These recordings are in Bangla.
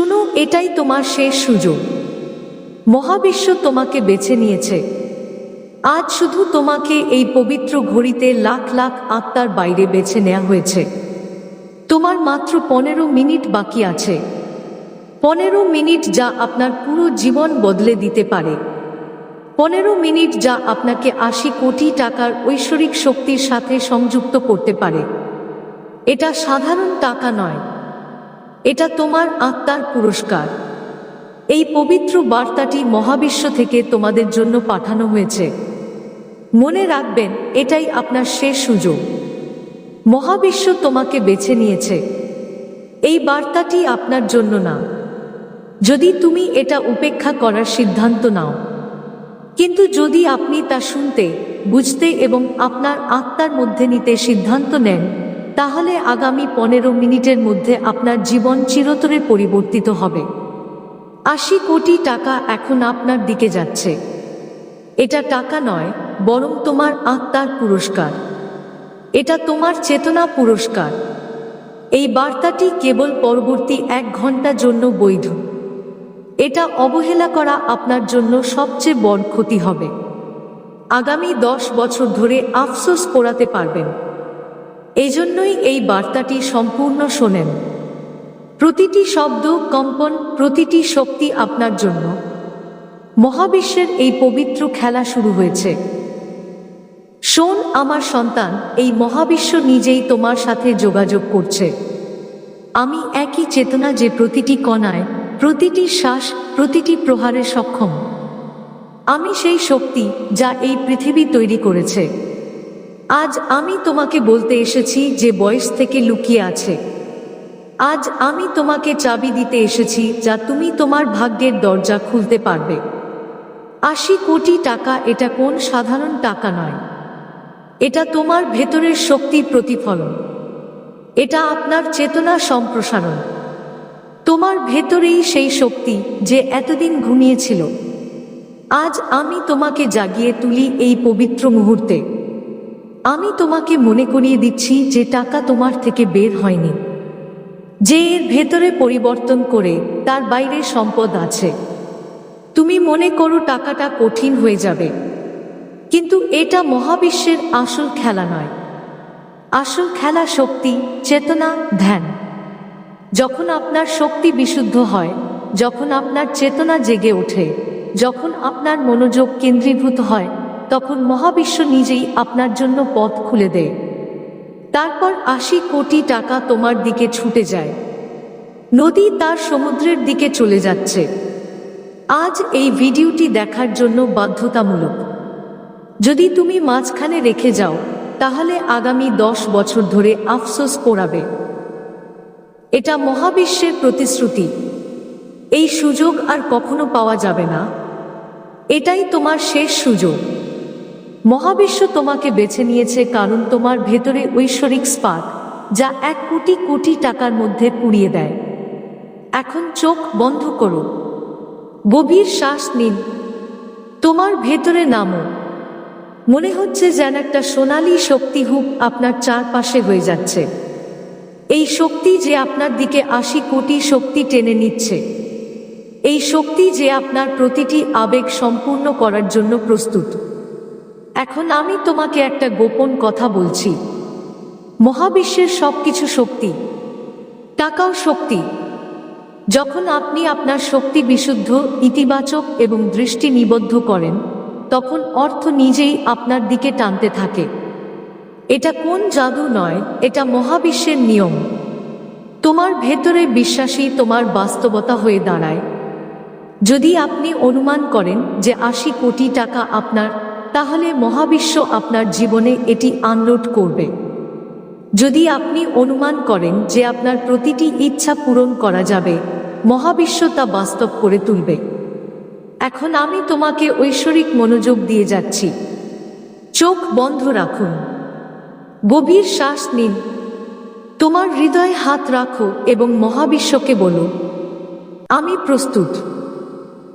শুনো, এটাই তোমার শেষ সুযোগ। মহাবিশ্ব তোমাকে বেছে নিয়েছে। আজ শুধু তোমাকে এই পবিত্র ঘড়িতে লাখ লাখ আত্মার বাইরে বেছে নেওয়া হয়েছে। তোমার মাত্র পনেরো মিনিট বাকি আছে। পনেরো মিনিট যা আপনার পুরো জীবন বদলে দিতে পারে। পনেরো মিনিট যা আপনাকে আশি কোটি টাকার ঐশ্বরিক শক্তির সাথে সংযুক্ত করতে পারে। এটা সাধারণ টাকা নয়। এটা তোমার আত্মার পুরস্কার। এই পবিত্র বার্তাটি মহাবিশ্ব থেকে তোমাদের জন্য পাঠানো হয়েছে। মনে রাখবেন, এটাই আপনার শেষ সুযোগ। মহাবিশ্ব তোমাকে বেছে নিয়েছে। এই বার্তাটি আপনার জন্য না। যদি তুমি এটা উপেক্ষা করার সিদ্ধান্ত নাও। কিন্তু যদি আপনি তা শুনতে, বুঝতে এবং আপনার আত্মার মধ্যে নিতে সিদ্ধান্ত নেন তাহলে আগামী পনেরো মিনিটের মধ্যে আপনার জীবন চিরতরে পরিবর্তিত হবে। আশি কোটি টাকা এখন আপনার দিকে যাচ্ছে। এটা টাকা নয়, বরং তোমার আত্মার পুরস্কার। এটা তোমার চেতনা পুরস্কার। এই বার্তাটি কেবল পরবর্তী এক ঘণ্টার জন্য বৈধ। এটা অবহেলা করা আপনার জন্য সবচেয়ে বড় ক্ষতি হবে। আগামী দশ বছর ধরে আফসোস পোড়াতে পারবেন। এজন্যই এই বার্তাটি সম্পূর্ণ শোনেন। প্রতিটি শব্দ কম্পন, প্রতিটি শক্তি আপনার জন্য। মহাবিশ্বের এই পবিত্র খেলা শুরু হয়েছে। শোন আমার সন্তান, এই মহাবিশ্ব নিজেই তোমার সাথে যোগাযোগ করছে। আমি একই চেতনা যে প্রতিটি কণায়, প্রতিটি শ্বাস, প্রতিটি প্রহারে সক্ষম। আমি সেই শক্তি যা এই পৃথিবী তৈরি করেছে। আজ আমি তোমাকে বলতে এসেছি যে বয়স থেকে লুকিয়ে আছে। আজ আমি তোমাকে চাবি দিতে এসেছি যা তুমি তোমার ভাগ্যের দরজা খুলতে পারবে। আশি কোটি টাকা এটা কোন সাধারণ টাকা নয়। এটা তোমার ভেতরের শক্তির প্রতিফলন। এটা আপনার চেতনা সম্প্রসারণ। তোমার ভেতরেই সেই শক্তি যে এতদিন ঘুমিয়েছিল। আজ আমি তোমাকে জাগিয়ে তুলি এই পবিত্র মুহূর্তে। আমি তোমাকে মনে করিয়ে দিচ্ছি যে টাকা তোমার থেকে বের হয়নি, যে এর ভেতরে পরিবর্তন করে তার বাইরে সম্পদ আছে। তুমি মনে করো টাকাটা কঠিন হয়ে যাবে, কিন্তু এটা মহাবিশ্বের আসল খেলা নয়। আসল খেলা শক্তি, চেতনা, ধ্যান। যখন আপনার শক্তি বিশুদ্ধ হয়, যখন আপনার চেতনা জেগে ওঠে, যখন আপনার মনোযোগ কেন্দ্রীভূত হয় তখন মহাবিশ্ব নিজেই আপনার জন্য পথ খুলে দেয়। তারপর আশি কোটি টাকা তোমার দিকে ছুটে যায়। নদী তার সমুদ্রের দিকে চলে যাচ্ছে। আজ এই ভিডিওটি দেখার জন্য বাধ্যতামূলক। যদি তুমি মাঝখানে রেখে যাও, তাহলে আগামী দশ বছর ধরে আফসোস পোড়াবে। এটা মহাবিশ্বের প্রতিশ্রুতি। এই সুযোগ আর কখনো পাওয়া যাবে না। এটাই তোমার শেষ সুযোগ। মহাবিশ্ব তোমাকে বেছে নিয়েছে কারণ তোমার ভেতরে ঐশ্বরিক স্পার্ক যা এক কোটি কোটি টাকার মধ্যে পুড়িয়ে দেয়। এখন চোখ বন্ধ করো। গভীর শ্বাস নিন। তোমার ভেতরে নামো। মনে হচ্ছে যেন একটা সোনালি শক্তি হুক আপনার চারপাশে হয়ে যাচ্ছে। এই শক্তি যে আপনার দিকে আশি কোটি শক্তি টেনে নিচ্ছে। এই শক্তি যে আপনার প্রতিটি আবেগ সম্পূর্ণ করার জন্য প্রস্তুত। এখন আমি তোমাকে একটা গোপন কথা বলছি। মহাবিশ্বের সবকিছু শক্তি, টাকাও শক্তি। যখন আপনি আপনার শক্তি বিশুদ্ধ, ইতিবাচক এবং দৃষ্টি নিবদ্ধ করেন, তখন অর্থ নিজেই আপনার দিকে টানতে থাকে। এটা কোন জাদু নয়, এটা মহাবিশ্বের নিয়ম। তোমার ভেতরে বিশ্বাসী তোমার বাস্তবতা হয়ে দাঁড়ায়। যদি আপনি অনুমান করেন যে আশি কোটি টাকা আপনার তাহলে মহাবিশ্ব আপনার জীবনে এটি আনলোড করবে। যদি আপনি অনুমান করেন যে আপনার প্রতিটি ইচ্ছা পূরণ করা যাবে, মহাবিশ্ব তা বাস্তব করে তুলবে। এখন আমি তোমাকে ঐশ্বরিক মনোযোগ দিয়ে যাচ্ছি। চোখ বন্ধ রাখুন। গভীর শ্বাস নিন। তোমার হৃদয়ে হাত রাখো এবং মহাবিশ্বকে বলো, আমি প্রস্তুত।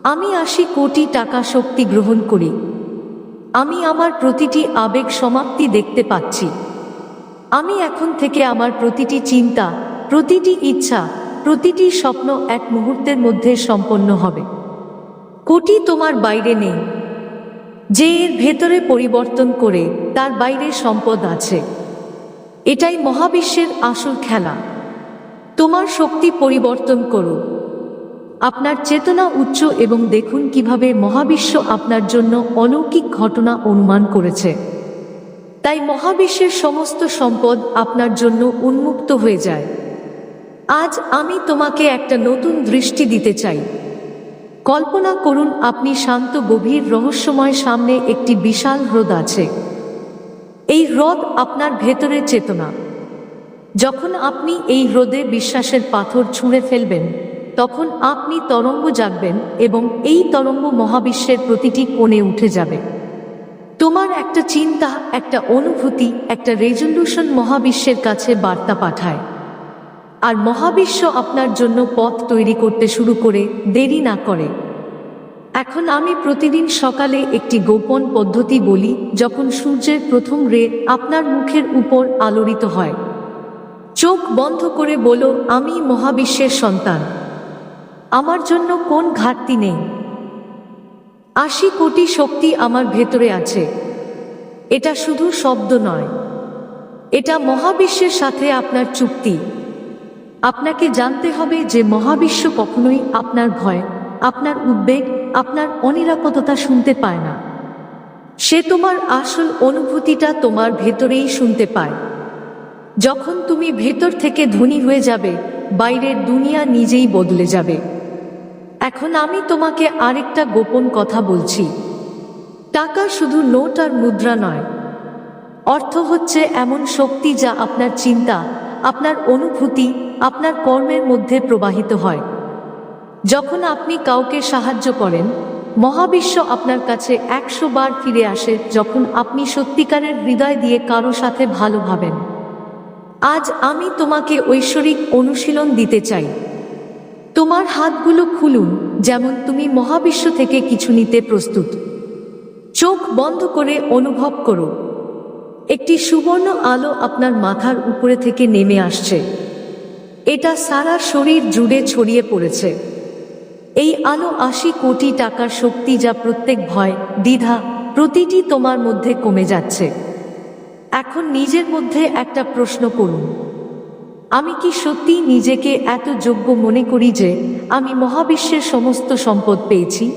আমি আশি কোটি টাকা শক্তি গ্রহণ করি। আমি আমার প্রতিটি আবেগ সমাপ্তি দেখতে পাচ্ছি। আমি এখন থেকে আমার প্রতিটি চিন্তা, প্রতিটি ইচ্ছা, প্রতিটি স্বপ্ন এক মুহূর্তের মধ্যে সম্পন্ন হবে। কোটি তোমার বাইরে নেই। যে এর ভেতরে পরিবর্তন করে তার বাইরে সম্পদ আছে। এটাই মহাবিশ্বের আসল খেলা। তোমার শক্তি পরিবর্তন করো। আপনার চেতনা উচ্চ এবং দেখুন কীভাবে মহাবিশ্ব আপনার জন্য অলৌকিক ঘটনা অনুমান করেছে। তাই মহাবিশ্বের সমস্ত সম্পদ আপনার জন্য উন্মুক্ত হয়ে যায়। আজ আমি তোমাকে একটা নতুন দৃষ্টি দিতে চাই। কল্পনা করুন আপনি শান্ত গভীর রহস্যময় সামনে একটি বিশাল হ্রদ আছে। এই হ্রদ আপনার ভেতরের চেতনা। যখন আপনি এই হ্রদে বিশ্বাসের পাথর ছুঁড়ে ফেলবেন তখন আপনি তরঙ্গ জাগবেন এবং এই তরঙ্গ মহাবিশ্বের প্রতিটি কোণে উঠে যাবে। তোমার একটা চিন্তা, একটা অনুভূতি, একটা রেজলিউশন মহাবিশ্বের কাছে বার্তা পাঠায়। আর মহাবিশ্ব আপনার জন্য পথ তৈরি করতে শুরু করে, দেরি না করে। এখন আমি প্রতিদিন সকালে একটি গোপন পদ্ধতি বলি, যখন সূর্যের প্রথম রে আপনার মুখের উপর আলোড়িত হয়। চোখ বন্ধ করে বলো, আমি মহাবিশ্বের সন্তান। আমার জন্য কোন ঘাটতি নেই? আশি কোটি শক্তি আমার ভেতরে আছে। এটা শুধু শব্দ নয়। এটা মহাবিশ্বের সাথে আপনার চুক্তি। আপনাকে জানতে হবে যে মহাবিশ্ব কখনোই আপনার ভয়, আপনার উদ্বেগ, আপনার অনিরাপদতা শুনতে পায় না। সে তোমার আসল অনুভূতিটা তোমার ভেতরেই শুনতে পায়। যখন তুমি ভেতর থেকে ধনী হয়ে যাবে, বাইরের দুনিয়া নিজেই বদলে যাবে। এখন আমি তোমাকে আরেকটা গোপন কথা বলছি। টাকা শুধু নোট আর মুদ্রা নয়। অর্থ হচ্ছে এমন শক্তি যা আপনার চিন্তা, আপনার অনুভূতি, আপনার কর্মের মধ্যে প্রবাহিত হয়। যখন আপনি কাউকে সাহায্য করেন, মহাবিশ্ব আপনার কাছে একশো বার ফিরে আসে যখন আপনি সত্যিকারের হৃদয় দিয়ে কারও সাথে ভালো ভাবেন। আজ আমি তোমাকে ঐশ্বরিক অনুশীলন দিতে চাই। তোমার হাতগুলো খুলুন, যেমন তুমি মহাবিশ্ব থেকে কিছু নিতে প্রস্তুত। চোখ বন্ধ করে অনুভব করো। একটি সুবর্ণ আলো আপনার মাথার উপরে থেকে নেমে আসছে। এটা সারা শরীর জুড়ে ছড়িয়ে পড়েছে। এই আলো আশি কোটি টাকার শক্তি যা প্রত্যেক ভয়, দ্বিধা প্রতিটি তোমার মধ্যে কমে যাচ্ছে। এখন নিজের মধ্যে একটা প্রশ্ন করুন আমি কি সত্যি নিজেকে এত যোগ্য মনে করি যে আমি মহাবিশ্বের সমস্ত সম্পদ পেয়েছি?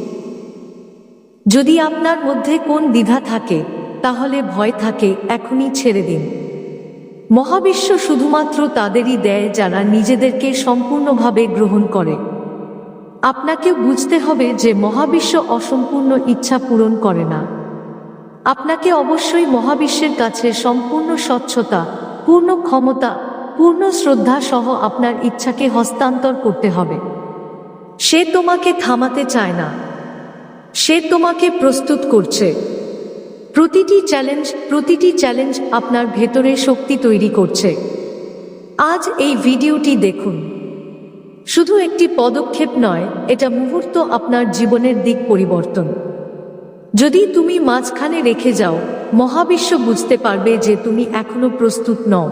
যদি আপনার মধ্যে কোন দ্বিধা থাকে, তাহলে ভয় থাকে, এখনই ছেড়ে দিন। মহাবিশ্ব শুধুমাত্র তাদেরই দেয় যারা নিজেদেরকে সম্পূর্ণভাবে গ্রহণ করে। আপনাকে বুঝতে হবে যে মহাবিশ্ব অসম্পূর্ণ ইচ্ছা পূরণ করে না। আপনাকে অবশ্যই মহাবিশ্বের কাছে সম্পূর্ণ স্বচ্ছতা, পূর্ণ ক্ষমতা পূর্ণ শ্রদ্ধা সহ আপনার ইচ্ছাকে হস্তান্তর করতে হবে। সে তোমাকে থামাতে চায় না। সে তোমাকে প্রস্তুত করছে। প্রতিটি চ্যালেঞ্জ প্রতিটি চ্যালেঞ্জ আপনার ভেতরে শক্তি তৈরি করছে। আজ এই ভিডিওটি দেখুন। শুধু একটি পদক্ষেপ নয়, এটা মুহূর্ত আপনার জীবনের দিক পরিবর্তন। যদি তুমি মাঝখানে রেখে যাও, মহাবিশ্ব বুঝতে পারবে যে তুমি এখনও প্রস্তুত নও।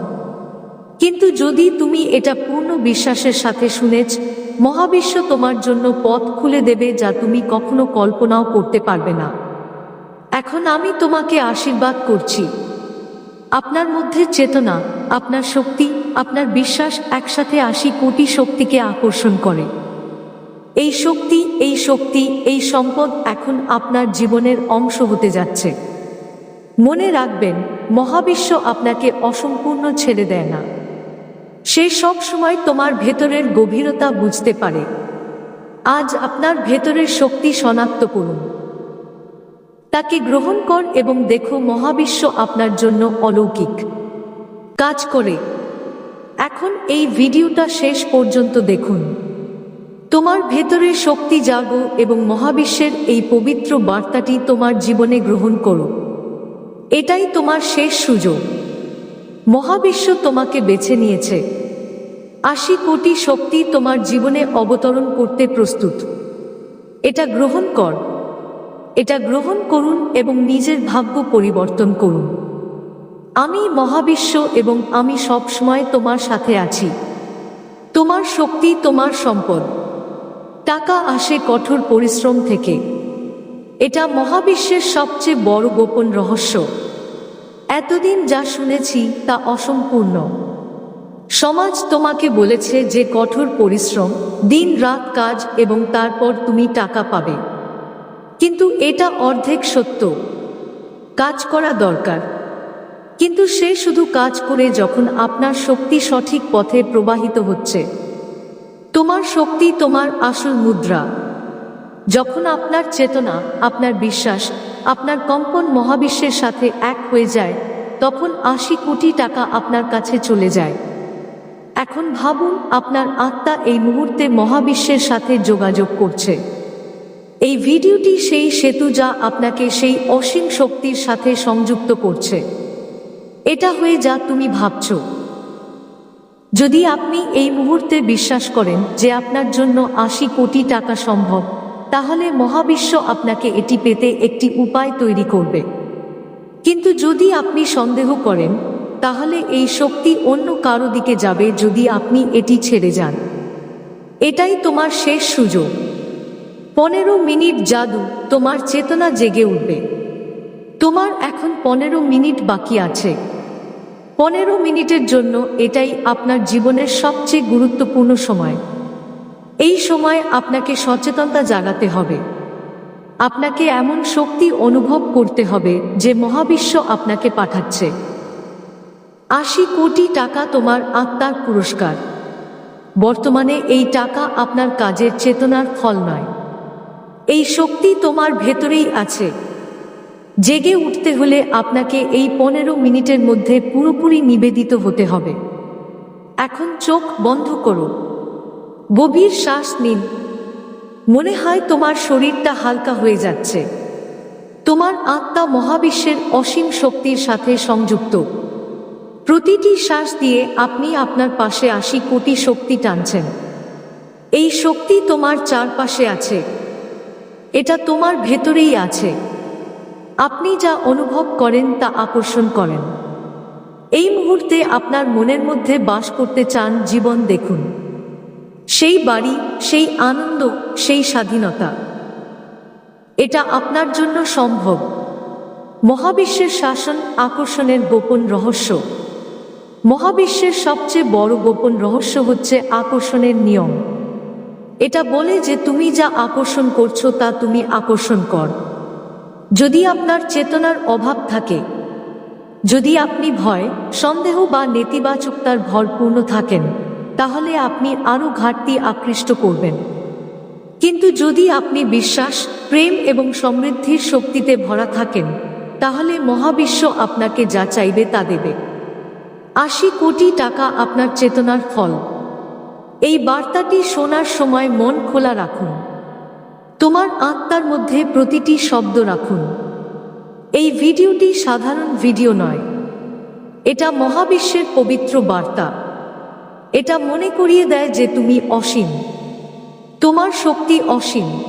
কিন্তু যদি তুমি এটা পূর্ণ বিশ্বাসের সাথে শুনেছ, মহাবিশ্ব তোমার জন্য পথ খুলে দেবে যা তুমি কখনো কল্পনাও করতে পারবে না। এখন আমি তোমাকে আশীর্বাদ করছি। আপনার মধ্যে চেতনা, আপনার শক্তি, আপনার বিশ্বাস একসাথে আশি কোটি শক্তিকে আকর্ষণ করে। এই শক্তি এই শক্তি, এই সম্পদ এখন আপনার জীবনের অংশ হতে যাচ্ছে। মনে রাখবেন, মহাবিশ্ব আপনাকে অসম্পূর্ণ ছেড়ে দেয় না। সে সব সময় তোমার ভেতরের গভীরতা বুঝতে পারে। আজ আপনার ভেতরের শক্তি শনাক্ত করুন। তাকে গ্রহণ কর এবং দেখো মহাবিশ্ব আপনার জন্য অলৌকিক। কাজ করে। এখন এই ভিডিওটা শেষ পর্যন্ত দেখুন। তোমার ভেতরের শক্তি জাগো এবং মহাবিশ্বের এই পবিত্র বার্তাটি তোমার জীবনে গ্রহণ করো। এটাই তোমার শেষ সুযোগ। মহাবিশ্ব তোমাকে বেছে নিয়েছে। আশি কোটি শক্তি তোমার জীবনে অবতরণ করতে প্রস্তুত। এটা গ্রহণ কর। এটা গ্রহণ করুন এবং নিজের ভাগ্য পরিবর্তন করুন। আমি মহাবিশ্ব এবং আমি সব সময় তোমার সাথে আছি। তোমার শক্তি তোমার সম্পদ। টাকা আসে কঠোর পরিশ্রম থেকে। এটা মহাবিশ্বের সবচেয়ে বড় গোপন রহস্য। এতদিন যা শুনেছি তা অসম্পূর্ণ। সমাজ তোমাকে বলেছে যে কঠোর পরিশ্রম, দিন রাত কাজ এবং তারপর তুমি টাকা পাবে। কিন্তু এটা অর্ধেক সত্য। কাজ করা দরকার। কিন্তু সে শুধু কাজ করে যখন আপনার শক্তি সঠিক পথে প্রবাহিত হচ্ছে। তোমার শক্তি তোমার আসল মুদ্রা। যখন আপনার চেতনা, আপনার বিশ্বাস আপনার কম্পন মহাবিশ্বের সাথে এক হয়ে যায়, তখন আশি কোটি টাকা আপনার কাছে চলে যায়। এখন ভাবুন, আপনার আত্মা এই মুহূর্তে মহাবিশ্বের সাথে যোগাযোগ করছে। এই ভিডিওটি সেই সেতু যা আপনাকে সেই অসীম শক্তির সাথে সংযুক্ত করছে। এটা হয়ে যা তুমি ভাবছ। যদি আপনি এই মুহূর্তে বিশ্বাস করেন যে আপনার জন্য আশি কোটি টাকা সম্ভব তাহলে মহাবিশ্ব আপনাকে এটি পেতে একটি উপায় তৈরি করবে। কিন্তু যদি আপনি সন্দেহ করেন, তাহলে এই শক্তি অন্য কারও দিকে যাবে যদি আপনি এটি ছেড়ে যান। এটাই তোমার শেষ সুযোগ। পনেরো মিনিট জাদু তোমার চেতনা জেগে উঠবে। তোমার এখন পনেরো মিনিট বাকি আছে। পনেরো মিনিটের জন্য এটাই আপনার জীবনের সবচেয়ে গুরুত্বপূর্ণ সময়। এই সময় আপনাকে সচেতনতা জাগাতে হবে। আপনাকে এমন শক্তি অনুভব করতে হবে যে মহাবিশ্ব আপনাকে পাঠাচ্ছে। আশি কোটি টাকা তোমার আত্মার পুরস্কার। বর্তমানে এই টাকা আপনার কাজের চেতনার ফল নয়। এই শক্তি তোমার ভেতরেই আছে। জেগে উঠতে হলে আপনাকে এই পনেরো মিনিটের মধ্যে পুরোপুরি নিবেদিত হতে হবে। এখন চোখ বন্ধ করো। গভীর শ্বাস নিন। মনে হয় তোমার শরীরটা হালকা হয়ে যাচ্ছে। তোমার আত্মা মহাবিশ্বের অসীম শক্তির সাথে সংযুক্ত। প্রতিটি শ্বাস দিয়ে আপনি আপনার পাশে আশি কোটি শক্তি টানছেন। এই শক্তি তোমার চারপাশে আছে। এটা তোমার ভেতরেই আছে। আপনি যা অনুভব করেন তা আকর্ষণ করেন। এই মুহূর্তে আপনার মনের মধ্যে বাস করতে চান জীবন দেখুন। সেই বাড়ি, সেই আনন্দ, সেই স্বাধীনতা। এটা আপনার জন্য সম্ভব। মহাবিশ্বের শাসন আকর্ষণের গোপন রহস্য। মহাবিশ্বের সবচেয়ে বড় গোপন রহস্য হচ্ছে আকর্ষণের নিয়ম। এটা বলে যে তুমি যা আকর্ষণ করছ তা তুমি আকর্ষণ কর। যদি আপনার চেতনার অভাব থাকে, যদি আপনি ভয়, সন্দেহ বা নেতিবাচকতার ভরপূর্ণ থাকেন তাহলে আপনি আরও ঘাটতি আকৃষ্ট করবেন। কিন্তু যদি আপনি বিশ্বাস, প্রেম এবং সমৃদ্ধির শক্তিতে ভরা থাকেন, তাহলে মহাবিশ্ব আপনাকে যা চাইবে তা দেবে। আশি কোটি টাকা আপনার চেতনার ফল। এই বার্তাটি শোনার সময় মন খোলা রাখুন। তোমার আত্মার মধ্যে প্রতিটি শব্দ রাখুন। এই ভিডিওটি সাধারণ ভিডিও নয়। এটা মহাবিশ্বের পবিত্র বার্তা। এটা মনে করিয়ে দেয় যে তুমি অসীম। তোমার শক্তি অসীম।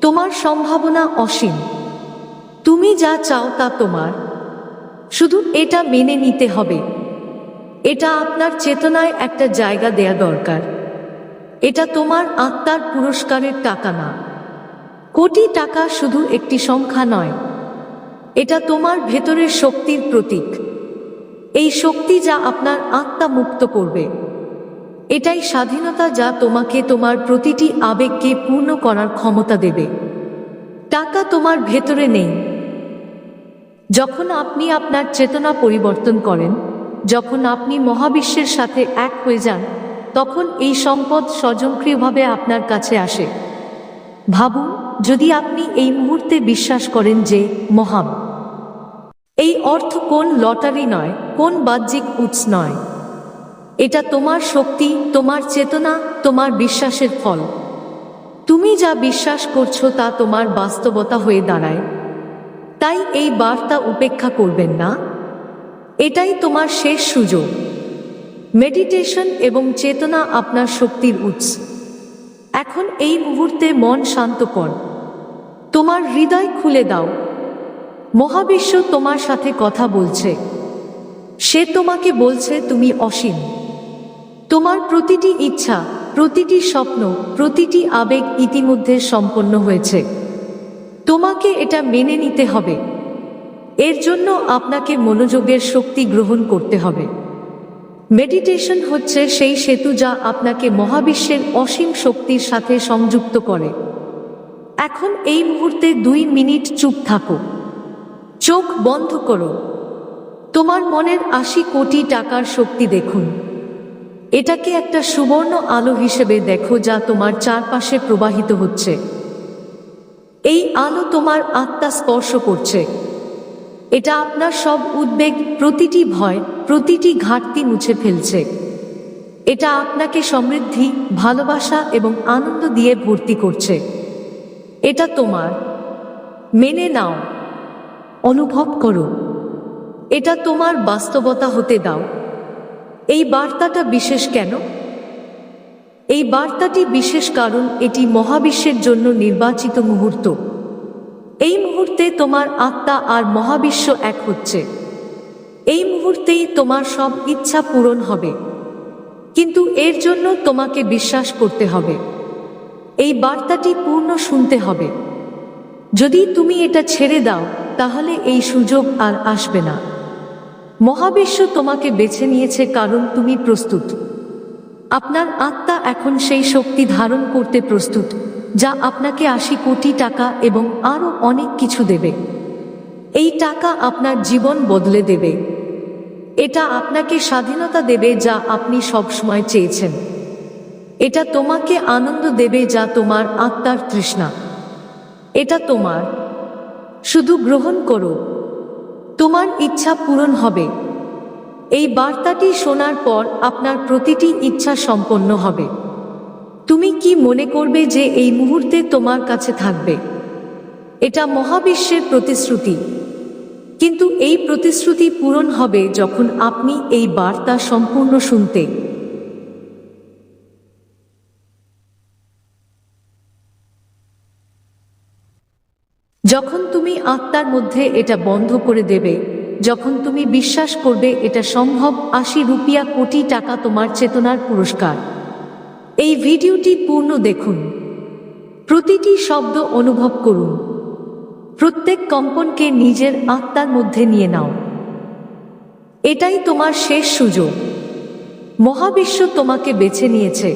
তোমার সম্ভাবনা অসীম। তুমি যা চাও তা তোমার। শুধু এটা মেনে নিতে হবে। এটা আপনার চেতনায় একটা জায়গা দেয়া দরকার। এটা তোমার আত্মার পুরস্কারের টাকা না। কোটি টাকা শুধু একটি সংখ্যা নয়। এটা তোমার ভেতরের শক্তির প্রতীক। এই শক্তি যা আপনার আত্মা মুক্ত করবে। এটাই স্বাধীনতা যা তোমাকে তোমার প্রতিটি আবেগকে পূর্ণ করার ক্ষমতা দেবে। টাকা তোমার ভেতরে নেই। যখন আপনি আপনার চেতনা পরিবর্তন করেন, যখন আপনি মহাবিশ্বের সাথে এক হয়ে যান, তখন এই সম্পদ স্বজনক্রিয়ভাবে আপনার কাছে আসে। ভাবুন, যদি আপনি এই মুহূর্তে বিশ্বাস করেন যে মহাব এই অর্থ কোন লটারি নয়, কোন বাহ্যিক উৎস নয়। এটা তোমার শক্তি, তোমার চেতনা, তোমার বিশ্বাসের ফল। তুমি যা বিশ্বাস করছ তা তোমার বাস্তবতা হয়ে দাঁড়ায়। তাই এই বার্তা উপেক্ষা করবেন না। এটাই তোমার শেষ সুযোগ। মেডিটেশন এবং চেতনা আপনার শক্তির উৎস। এখন এই মুহূর্তে মন শান্ত কর। তোমার হৃদয় খুলে দাও। মহাবিশ্ব তোমার সাথে কথা বলছে। সে তোমাকে বলছে, তুমি অসীম। তোমার প্রতিটি ইচ্ছা, প্রতিটি স্বপ্ন, প্রতিটি আবেগ ইতিমধ্যে সম্পন্ন হয়েছে। তোমাকে এটা মেনে নিতে হবে। এর জন্য আপনাকে মনোযোগের শক্তি গ্রহণ করতে হবে। মেডিটেশন হচ্ছে সেই সেতু যা আপনাকে মহাবিশ্বের অসীম শক্তির সাথে সংযুক্ত করে। এখন এই মুহূর্তে দুই মিনিট চুপ থাকো। চোখ বন্ধ করো। তোমার মনের আশি কোটি টাকার শক্তি দেখুন। এটাকে একটা সুবর্ণ আলো হিসেবে দেখো যা তোমার চারপাশে প্রবাহিত হচ্ছে। এই আলো তোমার আত্মা স্পর্শ করছে। এটা আপনার সব উদ্বেগ, প্রতিটি ভয়, প্রতিটি ঘাটতি মুছে ফেলছে। এটা আপনাকে সমৃদ্ধি, ভালোবাসা এবং আনন্দ দিয়ে ভর্তি করছে। এটা তোমার। মেনে নাও। অনুভব করো। এটা তোমার বাস্তবতা হতে দাও। এই বার্তাটা বিশেষ কেন? এই বার্তাটি বিশেষ কারণ এটি মহাবিশ্বের জন্য নির্বাচিত মুহূর্ত। এই মুহূর্তে তোমার আত্মা আর মহাবিশ্ব এক হচ্ছে। এই মুহূর্তেই তোমার সব ইচ্ছা পূরণ হবে। কিন্তু এর জন্য তোমাকে বিশ্বাস করতে হবে। এই বার্তাটি পূর্ণ শুনতে হবে। যদি তুমি এটা ছেড়ে দাও, তাহলে এই সুযোগ আর আসবে না। মহাবিশ্ব তোমাকে বেছে নিয়েছে কারণ তুমি প্রস্তুত। আপনার আত্মা এখন সেই শক্তি ধারণ করতে প্রস্তুত, যা আপনাকে আশি কোটি টাকা এবং আরও অনেক কিছু দেবে। এই টাকা আপনার জীবন বদলে দেবে। এটা আপনাকে স্বাধীনতা দেবে যা আপনি সবসময় চেয়েছেন। এটা তোমাকে আনন্দ দেবে যা তোমার আত্মার তৃষ্ণা। এটা তোমার। শুধু গ্রহণ করো। তোমার ইচ্ছা পূরণ হবে। এই বার্তাটি শোনার পর আপনার প্রতিটি ইচ্ছা সম্পন্ন হবে। তুমি কি মনে করবে যে এই মুহূর্তে তোমার কাছে থাকবে? এটা মহাবিশ্বের প্রতিশ্রুতি। কিন্তু এই প্রতিশ্রুতি পূরণ হবে যখন আপনি এই বার্তা সম্পূর্ণ শুনতে যখন তুমি আত্মার মধ্যে এটা বন্ধ করে দেবে, যখন তুমি বিশ্বাস করবে এটা সম্ভব, আশি রুপিয়া কোটি টাকা তোমার চেতনার পুরস্কার। এই ভিডিওটি পূর্ণ দেখুন। প্রতিটি শব্দ অনুভব করুন। প্রত্যেক কম্পনকে নিজের আত্মার মধ্যে নিয়ে নাও। এটাই তোমার শেষ সুযোগ। মহাবিশ্ব তোমাকে বেছে নিয়েছে।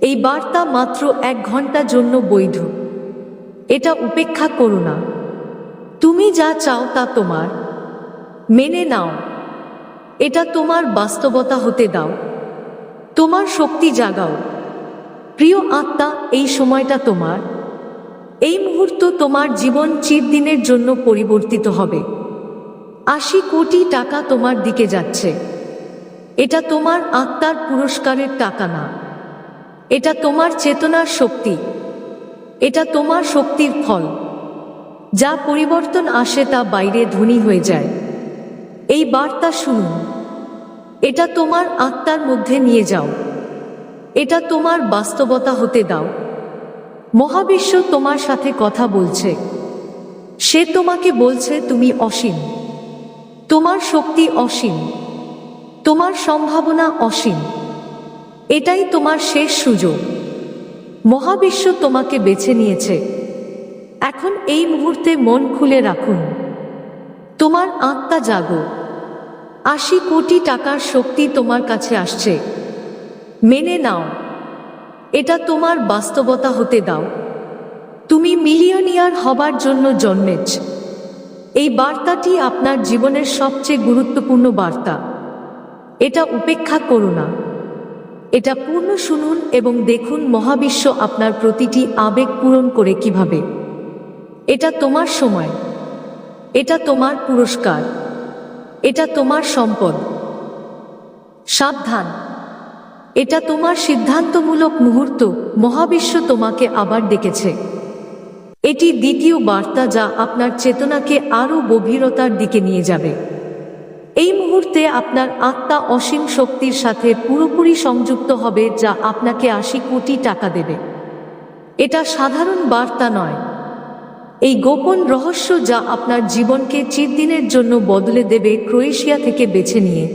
এই বার্তা মাত্র এক ঘণ্টার জন্য বৈধ। এটা উপেক্ষা করো না। তুমি যা চাও তা তোমার। মেনে নাও। এটা তোমার বাস্তবতা হতে দাও। তোমার শক্তি জাগাও। প্রিয় আত্মা, এই সময়টা তোমার। এই মুহূর্ত তোমার জীবন চিরদিনের জন্য পরিবর্তিত হবে। আশি কোটি টাকা তোমার দিকে যাচ্ছে। এটা তোমার আত্মার পুরস্কারের টাকা না। এটা তোমার চেতনার শক্তি। এটা তোমার শক্তির ফল। যা পরিবর্তন আসে তা বাইরে ধনী হয়ে যায়। এই বার্তা শুনুন। এটা তোমার আত্মার মধ্যে নিয়ে যাও। এটা তোমার বাস্তবতা হতে দাও। মহাবিশ্ব তোমার সাথে কথা বলছে। সে তোমাকে বলছে, তুমি অসীম। তোমার শক্তি অসীম। তোমার সম্ভাবনা অসীম। এটাই তোমার শেষ সুযোগ। মহাবিশ্ব তোমাকে বেছে নিয়েছে। এখন এই মুহূর্তে মন খুলে রাখুন। তোমার আত্মা জাগো। আশি কোটি টাকার শক্তি তোমার কাছে আসছে। মেনে নাও। এটা তোমার বাস্তবতা হতে দাও। তুমি মিলিয়নিয়ার হবার জন্য জন্মেছ। এই বার্তাটি আপনার জীবনের সবচেয়ে গুরুত্বপূর্ণ বার্তা। এটা উপেক্ষা করো না। এটা পূর্ণ শুনুন এবং দেখুন মহাবিশ্ব আপনার প্রতিটি আবেগ পূরণ করে কীভাবে। এটা তোমার সময়। এটা তোমার পুরস্কার। এটা তোমার সম্পদ। সাবধান। এটা তোমার সিদ্ধান্তমূলক মুহূর্ত। মহাবিশ্ব তোমাকে আবার ডেকেছে। এটি দ্বিতীয় বার্তা যা আপনার চেতনাকে আরও গভীরতার দিকে নিয়ে যাবে। এই মুহূর্তে আপনার আত্মা অসীম শক্তির সাথে পুরোপুরি সংযুক্ত হবে যা আপনাকে আশি কোটি টাকা দেবে। এটা সাধারণ বার্তা নয়। এই গোপন রহস্য যা আপনার জীবনকে চিরদিনের জন্য বদলে দেবে ক্রোয়েশিয়া থেকে বেছে নিয়ে।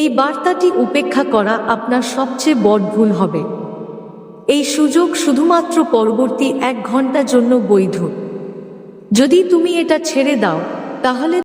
এই বার্তাটি উপেক্ষা করা আপনার সবচেয়ে বড় ভুল হবে। এই সুযোগ শুধুমাত্র পরবর্তী এক ঘণ্টার জন্য বৈধ। যদি তুমি এটা ছেড়ে দাও, তাহলে